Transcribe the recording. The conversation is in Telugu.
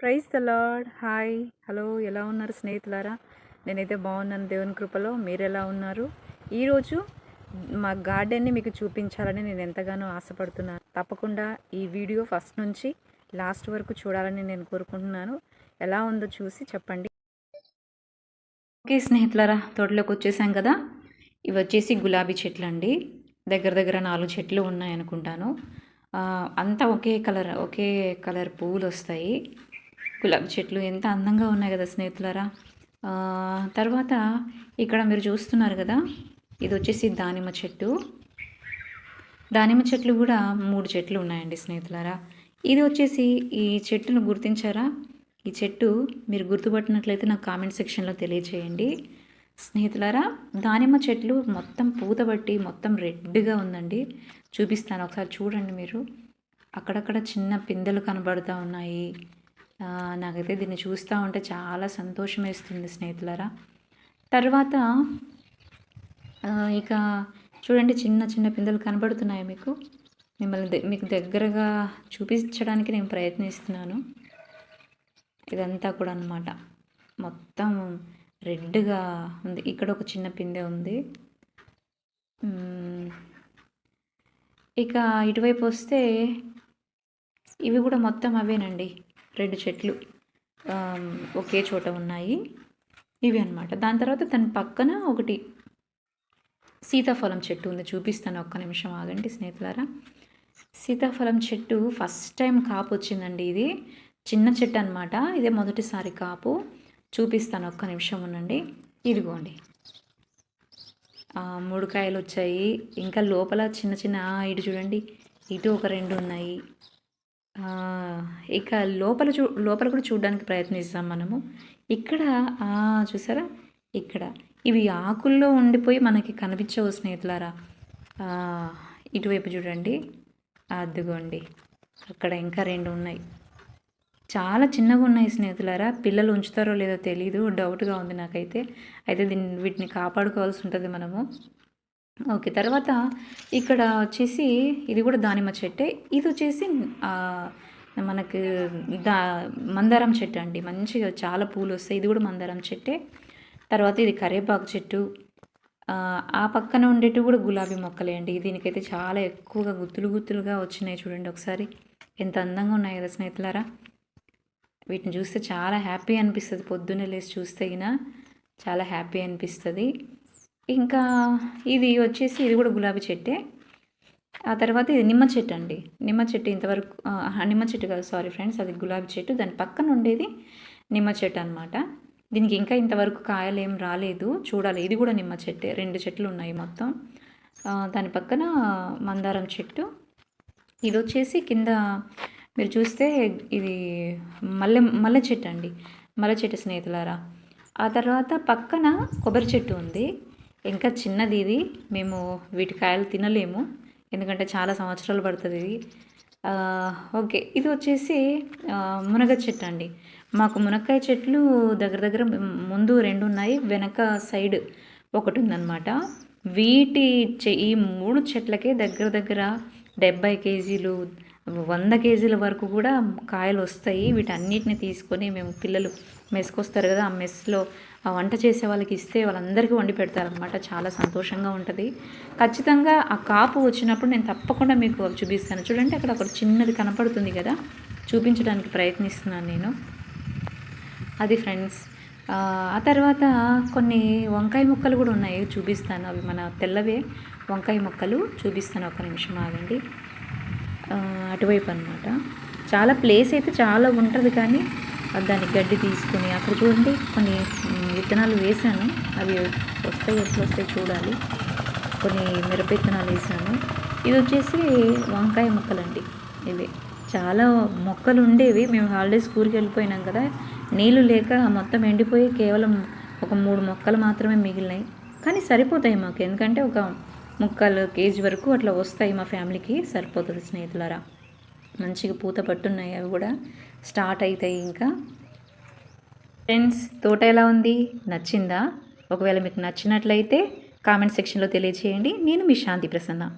Praise the lord. Hi. Hello ఎలా ఉన్నారు స్నేహితులారా? నేనైతే బాగున్నాను దేవుని కృపలో. మీరు ఎలా ఉన్నారు? ఈరోజు మా గార్డెన్ని మీకు చూపించాలని నేను ఎంతగానో ఆశపడుతున్నాను. తప్పకుండా ఈ వీడియో ఫస్ట్ నుంచి లాస్ట్ వరకు చూడాలని నేను కోరుకుంటున్నాను. ఎలా ఉందో చూసి చెప్పండి. ఓకే స్నేహితులారా తోటలోకి వచ్చేసాం కదా? ఇవి వచ్చేసి గులాబీ చెట్లు అండి దగ్గర దగ్గర నాలుగు చెట్లు ఉన్నాయి అనుకుంటాను. అంతా ఒకే కలర్ ఒకే కలర్ పువ్వులు వస్తాయి. గులాబీ చెట్లు ఎంత అందంగా ఉన్నాయి కదా స్నేహితులారా. తర్వాత ఇక్కడ మీరు చూస్తున్నారు కదా ఇది వచ్చేసి దానిమ్మ చెట్టు. దానిమ్మ చెట్లు కూడా మూడు చెట్లు ఉన్నాయండి స్నేహితులారా. ఇది వచ్చేసి ఈ చెట్టును గుర్తించారా? ఈ చెట్టు మీరు గుర్తుపట్టినట్లయితే నాకు కామెంట్ సెక్షన్లో తెలియచేయండి. స్నేహితులారా దానిమ్మ చెట్లు మొత్తం పూతబట్టి మొత్తం రెడ్గా ఉందండి. చూపిస్తాను ఒకసారి చూడండి మీరు. అక్కడక్కడ చిన్న పిందెలు కనబడుతూ ఉన్నాయి. నాకైతే దీన్ని చూస్తూ ఉంటే చాలా సంతోషం వేస్తుంది స్నేహితులరా. తర్వాత ఇక చూడండి చిన్న చిన్న పిందెలు కనబడుతున్నాయి మీకు? మిమ్మల్ని మీకు దగ్గరగా చూపించడానికి నేను ప్రయత్నిస్తున్నాను. ఇదంతా కూడా అనమాట మొత్తం రెడ్గా ఉంది. ఇక్కడ ఒక చిన్న పిందె ఉంది. ఇక ఇటువైపు వస్తే ఇవి కూడా మొత్తం అవేనండి. రెండు చెట్లు ఒకే చోట ఉన్నాయి. ఇవి అన్నమాట. దాని తర్వాత దాని పక్కన ఒకటి సీతాఫలం చెట్టు ఉంది. చూపిస్తాను ఒక్క నిమిషం ఆగండి స్నేహితులారా. సీతాఫలం చెట్టు ఫస్ట్ టైం కాపు వచ్చిందండి ఇది. చిన్న చెట్టు అనమాట ఇదే మొదటిసారి కాపు. చూపిస్తాను ఒక్క నిమిషం ఉండండి. ఇదిగోండి. మూడు కాయలు వచ్చాయి. ఇంకా లోపల చిన్న చిన్న ఇటు చూడండి. ఇటు ఒక రెండు ఉన్నాయి. ఇక లోపల చూ లోపల కూడా చూడడానికి ప్రయత్నిస్తాం మనము. ఇక్కడ చూసారా? ఇక్కడ. ఇవి ఆకుల్లో ఉండిపోయి మనకి కనిపించవు స్నేహితులారా. ఇటువైపు చూడండి. అద్దుగోండి అక్కడ ఇంకా రెండు ఉన్నాయి. చాలా చిన్నగా ఉన్నాయి స్నేహితులారా. పిల్లలు ఉంచుతారో లేదో తెలియదు డౌట్గా ఉంది నాకైతే. అయితే దీన్ని వీటిని కాపాడుకోవాల్సి ఉంటుంది మనము. ఓకే తర్వాత ఇక్కడ వచ్చేసి ఇది కూడా దానిమ్మ చెట్టే. ఇది వచ్చేసి మనకు దా మందారం చెట్టు అండి. మంచిగా చాలా పూలు వస్తాయి. ఇది కూడా మందారం చెట్టే. తర్వాత ఇది కరివేపాకు చెట్టు. ఆ, పక్కన ఉండేటివి కూడా గులాబీ మొక్కలే అండి. దీనికైతే చాలా ఎక్కువగా గుత్తులు గుత్తులుగా వచ్చినాయి చూడండి ఒకసారి. ఎంత అందంగా ఉన్నాయి కదా స్నేహితులారా. వీటిని చూస్తే చాలా హ్యాపీ అనిపిస్తుంది. పొద్దున్నే లేచి చూస్తే అయినా చాలా హ్యాపీ అనిపిస్తుంది. ఇంకా ఇది వచ్చేసి ఇది కూడా గులాబీ చెట్టే. ఆ తర్వాత ఇది నిమ్మ చెట్టు అండి. నిమ్మ చెట్టు ఇంతవరకు నిమ్మ చెట్టు కాదు సారీ ఫ్రెండ్స్ అది గులాబీ చెట్టు. దాని పక్కన ఉండేది నిమ్మ చెట్టు అనమాట దీనికి ఇంకా ఇంతవరకు కాయలు ఏం రాలేదు. చూడాలి ఇది కూడా నిమ్మ చెట్టే. రెండు చెట్లు ఉన్నాయి మొత్తం. దాని పక్కన మందారం చెట్టు. ఇది వచ్చేసి కింద మీరు చూస్తే ఇది మల్లె మల్లె చెట్టు అండి. మల్లె చెట్టు స్నేహితులారా. ఆ తర్వాత పక్కన కొబ్బరి చెట్టు ఉంది. ఇంకా చిన్నది ఇది. మేము వీటి కాయలు తినలేము. ఎందుకంటే చాలా సంవత్సరాలు పడుతుంది ఇది. ఓకే. ఇది వచ్చేసి మునగ చెట్టు అండి. మాకు మునక్కాయ చెట్లు దగ్గర దగ్గర ముందు రెండు ఉన్నాయి. వెనక సైడ్ ఒకటి ఉందన్నమాట. వీటి చె- ఈ మూడు చెట్లకే దగ్గర దగ్గర డెబ్బై కేజీలు వంద కేజీల వరకు కూడా కాయలు వస్తాయి. వీటన్నిటిని తీసుకొని మేము పిల్లలు మెస్కొస్తారు కదా ఆ మెస్లో ఆ వంట చేసే వాళ్ళకి ఇస్తే వాళ్ళందరికీ వండి పెడతారనమాట చాలా సంతోషంగా ఉంటుంది. ఖచ్చితంగా ఆ కాపు వచ్చినప్పుడు నేను తప్పకుండా మీకు అవి చూపిస్తాను. చూడండి అక్కడ ఒక చిన్నది కనపడుతుంది కదా. చూపించడానికి ప్రయత్నిస్తున్నాను నేను. అది ఫ్రెండ్స్ ఆ తర్వాత కొన్ని వంకాయ మొక్కలు కూడా ఉన్నాయి. చూపిస్తాను అవి మన తెల్లవే వంకాయ మొక్కలు. చూపిస్తాను ఒక నిమిషం ఆగండి. అటువైపు అనమాట చాలా ప్లేస్ అయితే చాలా ఉంటుంది కానీ దాన్ని గడ్డి తీసుకుని అక్కడ చూడండి కొన్ని విత్తనాలు వేసాను అవి వస్తాయి ఎట్లా వస్తాయి చూడాలి. కొన్ని మిరప విత్తనాలు వేసాను ఇది వచ్చేసి వంకాయ మొక్కలండి. ఇవి చాలా మొక్కలు ఉండేవి. మేము హాలిడేస్ స్కూల్కి వెళ్ళిపోయినాం కదా. నీళ్ళు లేక మొత్తం ఎండిపోయి కేవలం ఒక మూడు మొక్కలు మాత్రమే మిగిలినాయి. కానీ సరిపోతాయి మాకు. ఎందుకంటే ఒక ముక్కలు కేజీ వరకు అట్లా వస్తాయి మా ఫ్యామిలీకి. సరిపోతుంది స్నేహితులరా. మంచిగా పూత పట్టున్నాయి అవి కూడా. స్టార్ట్ అవుతాయి ఇంకా. ఫ్రెండ్స్ తోట ఎలా ఉంది? నచ్చిందా? ఒకవేళ మీకు నచ్చినట్లయితే కామెంట్ సెక్షన్లో తెలియజేయండి. నేను మీ శాంతి ప్రసన్న.